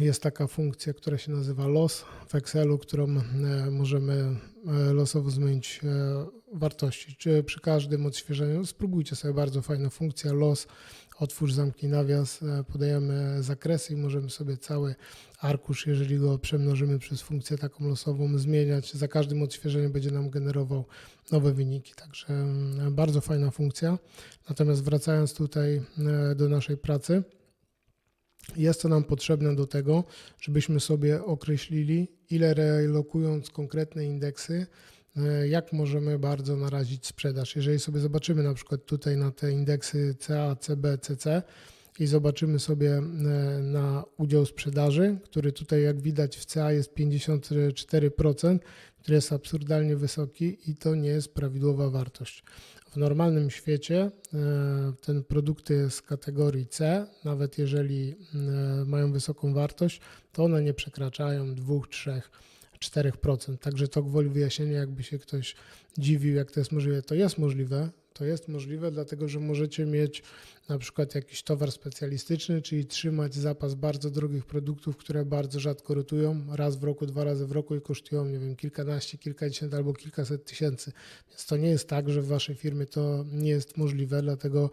jest taka funkcja, która się nazywa los w Excelu, którą e, możemy e, losowo zmienić e, wartości. Czy przy każdym odświeżeniu, spróbujcie sobie bardzo fajna funkcja los, otwórz, zamknij nawias, podajemy zakresy i możemy sobie cały arkusz, jeżeli go przemnożymy przez funkcję taką losową, zmieniać. Za każdym odświeżeniem będzie nam generował nowe wyniki, także mm, bardzo fajna funkcja. Natomiast wracając tutaj do naszej pracy, jest to nam potrzebne do tego, żebyśmy sobie określili, ile relokując konkretne indeksy, e, jak możemy bardzo narazić sprzedaż. Jeżeli sobie zobaczymy na przykład tutaj na te indeksy CA, CB, CC i zobaczymy sobie e, na udział sprzedaży, który tutaj jak widać w CA jest 54%, który jest absurdalnie wysoki i to nie jest prawidłowa wartość. W normalnym świecie e, ten produkty z kategorii C, nawet jeżeli e, mają wysoką wartość, to one nie przekraczają 2, 3, 4%. Także to gwoli wyjaśnienia, jakby się ktoś dziwił, jak to jest możliwe. To jest możliwe, to jest możliwe, dlatego że możecie mieć na przykład jakiś towar specjalistyczny, czyli trzymać zapas bardzo drogich produktów, które bardzo rzadko rotują, raz w roku, dwa razy w roku i kosztują, nie wiem, kilkanaście, kilkadziesiąt albo kilkaset tysięcy. Więc to nie jest tak, że w waszej firmie to nie jest możliwe, dlatego